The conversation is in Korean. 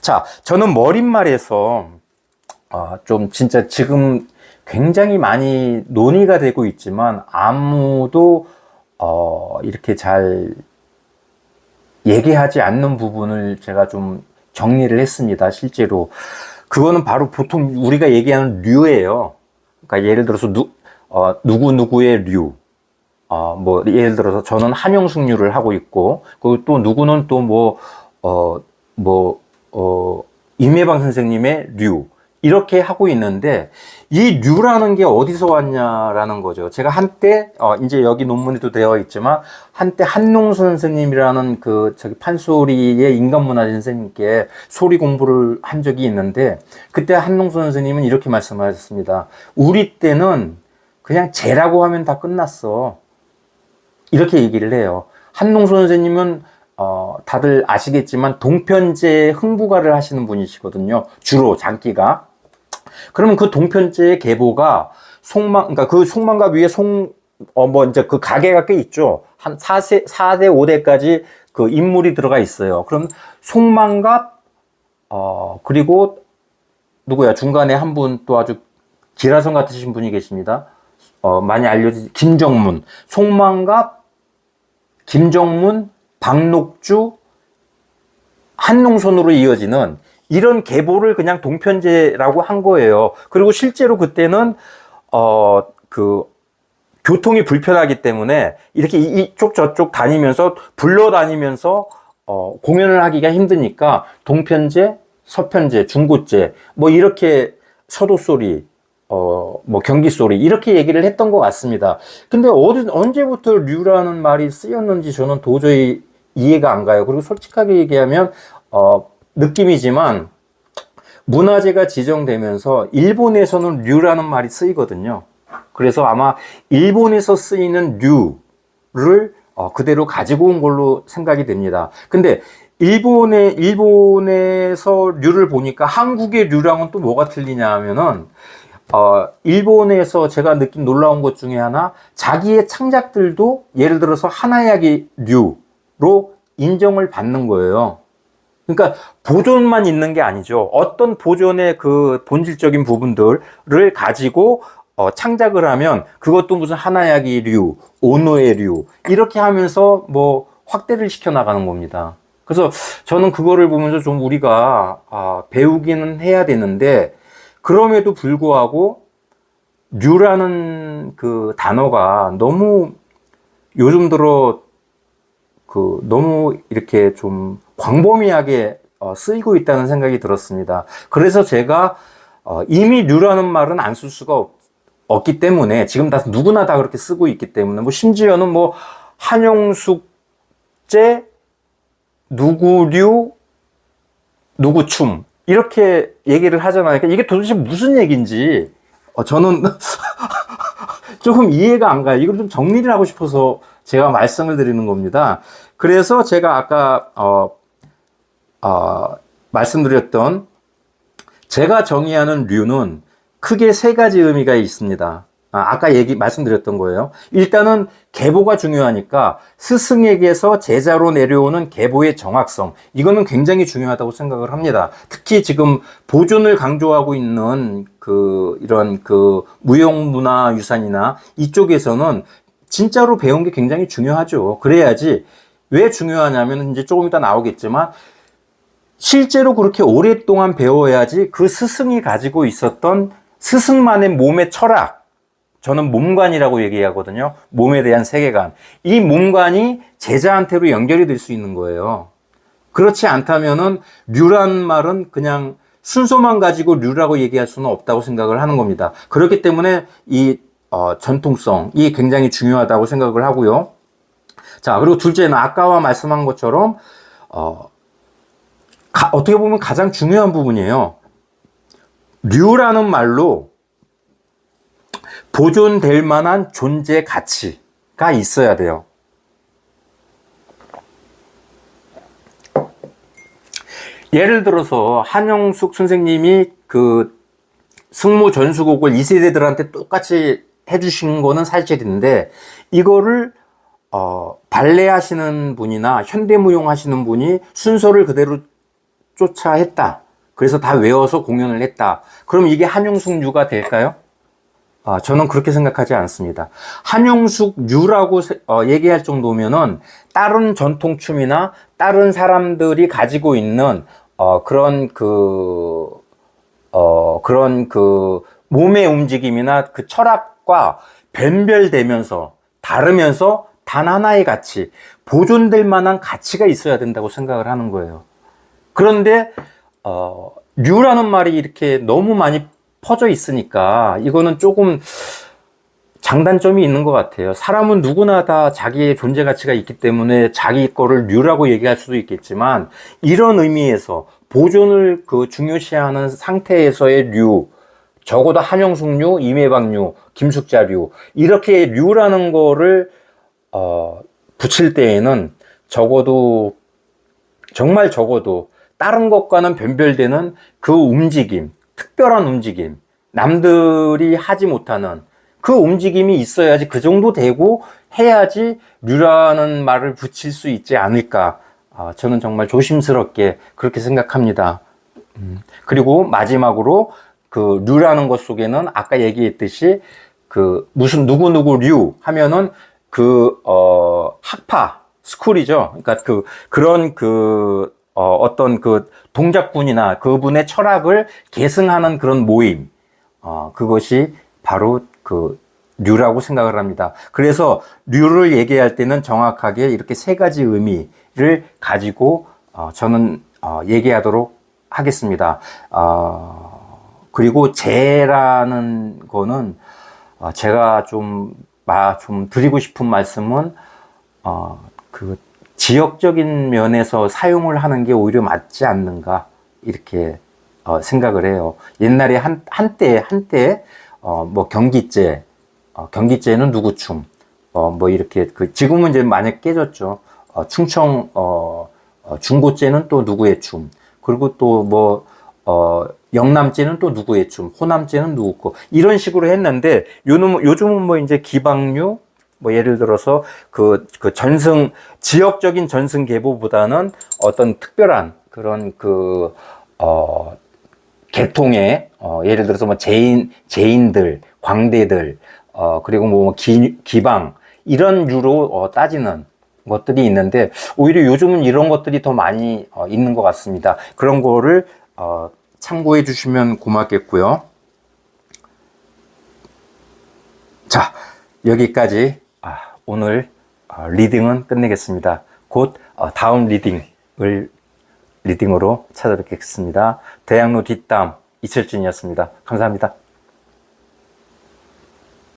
자, 저는 머릿말에서 아, 좀 진짜 지금 굉장히 많이 논의가 되고 있지만 아무도 어, 이렇게 잘 얘기하지 않는 부분을 제가 좀 정리를 했습니다. 실제로 그거는 바로 보통 우리가 얘기하는 류예요. 그러니까 예를 들어서 누, 어, 누구 누구의 류. 어, 뭐, 예를 들어서 저는 한영숙류를 하고 있고, 그리고 또 누구는 또 뭐, 어, 뭐, 어, 임혜방 선생님의 류. 이렇게 하고 있는데, 이 류라는 게 어디서 왔냐라는 거죠. 제가 한때, 어, 이제 여기 논문에도 되어 있지만, 한때 한농 선생님이라는 그, 저기 판소리의 인간문화 선생님께 소리 공부를 한 적이 있는데, 그때 한농 선생님은 이렇게 말씀하셨습니다. 우리 때는 그냥 재라고 하면 다 끝났어. 이렇게 얘기를 해요. 한농수 선생님은 어, 다들 아시겠지만 동편제 흥부가를 하시는 분이시거든요. 주로 장기가. 그러면 그 동편제의 계보가 송망, 그러니까 그 송망갑 위에 송, 어, 뭐 이제 그 가게가 꽤 있죠. 한 4세, 4대, 5대까지 그 인물이 들어가 있어요. 그럼 송망갑, 어, 그리고 누구야? 중간에 한 분 또 아주 기라성 같으신 분이 계십니다. 어, 많이 알려진 김정문, 송만갑, 김정문, 박록주, 한농선으로 이어지는 이런 계보를 그냥 동편제라고 한 거예요. 그리고 실제로 그때는 어, 그 교통이 불편하기 때문에 이렇게 이- 이쪽 저쪽 다니면서 불러 다니면서 어, 공연을 하기가 힘드니까 동편제, 서편제, 중고제 뭐 이렇게 서도 소리, 어, 뭐 경기 소리 이렇게 얘기를 했던 것 같습니다. 근데 어디 언제부터 류라는 말이 쓰였는지 저는 도저히 이해가 안 가요. 그리고 솔직하게 얘기하면 어, 느낌이지만 문화재가 지정되면서 일본에서는 류라는 말이 쓰이거든요. 그래서 아마 일본에서 쓰이는 류를 어, 그대로 가지고 온 걸로 생각이 됩니다. 근데 일본에 일본에서 류를 보니까 한국의 류랑은 또 뭐가 틀리냐 하면은 어, 일본에서 제가 느낀 놀라운 것 중에 하나, 자기의 창작들도 예를 들어서 하나야기 류 로 인정을 받는 거예요. 그러니까 보존만 있는 게 아니죠. 어떤 보존의 그 본질적인 부분들을 가지고 어, 창작을 하면 그것도 무슨 하나야기 류, 오노의 류 이렇게 하면서 뭐 확대를 시켜 나가는 겁니다. 그래서 저는 그거를 보면서 좀 우리가 아, 배우기는 해야 되는데 그럼에도 불구하고 류라는 그 단어가 너무 요즘 들어 그 너무 이렇게 좀 광범위하게 어, 쓰이고 있다는 생각이 들었습니다. 그래서 제가 어, 이미 류라는 말은 안 쓸 수가 없, 없기 때문에 지금 다 누구나 다 그렇게 쓰고 있기 때문에 뭐 심지어는 뭐 한용숙제 누구류 누구춤 이렇게 얘기를 하잖아요. 그러니까 이게 도대체 무슨 얘기인지 어, 저는 조금 이해가 안 가요. 이걸 좀 정리를 하고 싶어서 제가 말씀을 드리는 겁니다. 그래서 제가 아까 어, 어, 말씀드렸던 제가 정의하는 류는 크게 세 가지 의미가 있습니다. 아, 까 얘기 말씀드렸던 거예요. 일단은 계보가 중요하니까 스승에게서 제자로 내려오는 계보의 정확성 이거는 굉장히 중요하다고 생각을 합니다. 특히 지금 보존을 강조하고 있는 그 이런 그 무형문화 유산이나 이쪽에서는 진짜로 배운 게 굉장히 중요하죠. 그래야지 왜 중요하냐면 이제 조금 이따 나오겠지만 실제로 그렇게 오랫동안 배워야지 그 스승이 가지고 있었던 스승만의 몸의 철학, 저는 몸관이라고 얘기하거든요. 몸에 대한 세계관. 이 몸관이 제자한테로 연결이 될 수 있는 거예요. 그렇지 않다면은 류란 말은 그냥 순서만 가지고 류라고 얘기할 수는 없다고 생각을 하는 겁니다. 그렇기 때문에 이 어, 전통성이 굉장히 중요하다고 생각을 하고요. 자, 그리고 둘째는 아까와 말씀한 것처럼 어, 가- 어떻게 보면 가장 중요한 부분이에요. 류라는 말로 보존될 만한 존재 가치가 있어야 돼요. 예를 들어서 한영숙 선생님이 그 승무 전수곡을 2세대들한테 똑같이 해주신 거는 사실인데 이거를 어, 발레 하시는 분이나 현대무용 하시는 분이 순서를 그대로 쫓아 했다. 그래서 다 외워서 공연을 했다. 그럼 이게 한용숙류가 될까요? 아, 저는 그렇게 생각하지 않습니다. 한용숙류라고 세- 어, 얘기할 정도면은 다른 전통춤이나 다른 사람들이 가지고 있는 어, 그런 그 어, 그런 그 몸의 움직임이나 그 철학 과 변별되면서 다르면서 단 하나의 가치, 보존될 만한 가치가 있어야 된다고 생각을 하는 거예요. 그런데 어, 류라는 말이 이렇게 너무 많이 퍼져 있으니까 이거는 조금 장단점이 있는 것 같아요. 사람은 누구나 다 자기의 존재 가치가 있기 때문에 자기 거를 류라고 얘기할 수도 있겠지만 이런 의미에서 보존을 그 중요시하는 상태에서의 류, 적어도 한영숙류, 임혜박류, 김숙자류 이렇게 류라는 거를 어, 붙일 때에는 적어도 정말 적어도 다른 것과는 변별되는 그 움직임, 특별한 움직임, 남들이 하지 못하는 그 움직임이 있어야지 그 정도 되고 해야지 류라는 말을 붙일 수 있지 않을까. 아, 저는 정말 조심스럽게 그렇게 생각합니다. 음, 그리고 마지막으로 그 류라는 것 속에는 아까 얘기했듯이 그 무슨 누구누구 류 하면은 그, 어, 학파, 스쿨이죠. 그러니까 그, 그런 그, 어, 어떤 그 동작군이나 그분의 철학을 계승하는 그런 모임. 어, 그것이 바로 그 류라고 생각을 합니다. 그래서 류를 얘기할 때는 정확하게 이렇게 세 가지 의미를 가지고 어, 저는 어, 얘기하도록 하겠습니다. 어, 그리고 재라는 거는 어, 제가 좀, 마, 좀 드리고 싶은 말씀은 어, 그 지역적인 면에서 사용을 하는 게 오히려 맞지 않는가 이렇게 어, 생각을 해요. 옛날에 한 한때 한때 어, 뭐 경기제, 어, 경기제는 누구 춤, 어, 뭐 이렇게 그 지금은 이제 많이 깨졌죠. 어, 충청 어, 어, 중고제는 또 누구의 춤, 그리고 또뭐 어, 영남제는 또 누구의 춤, 호남제는 누구 거 이런 식으로 했는데 요즘 요즘은 뭐 이제 기방류 뭐 예를 들어서 그, 그 전승, 지역적인 전승 계보보다는 어떤 특별한 그런 그, 어, 계통의, 어, 예를 들어서 뭐 제인, 제인들, 광대들, 어, 그리고 뭐 기, 기방, 이런 류로 어, 따지는 것들이 있는데, 오히려 요즘은 이런 것들이 더 많이 어, 있는 것 같습니다. 그런 거를, 어, 참고해 주시면 고맙겠고요. 자, 여기까지 아, 오늘 어, 리딩은 끝내겠습니다. 곧 어, 다음 리딩을 리딩으로 찾아뵙겠습니다. 대학로 뒷담 이철진이었습니다. 감사합니다.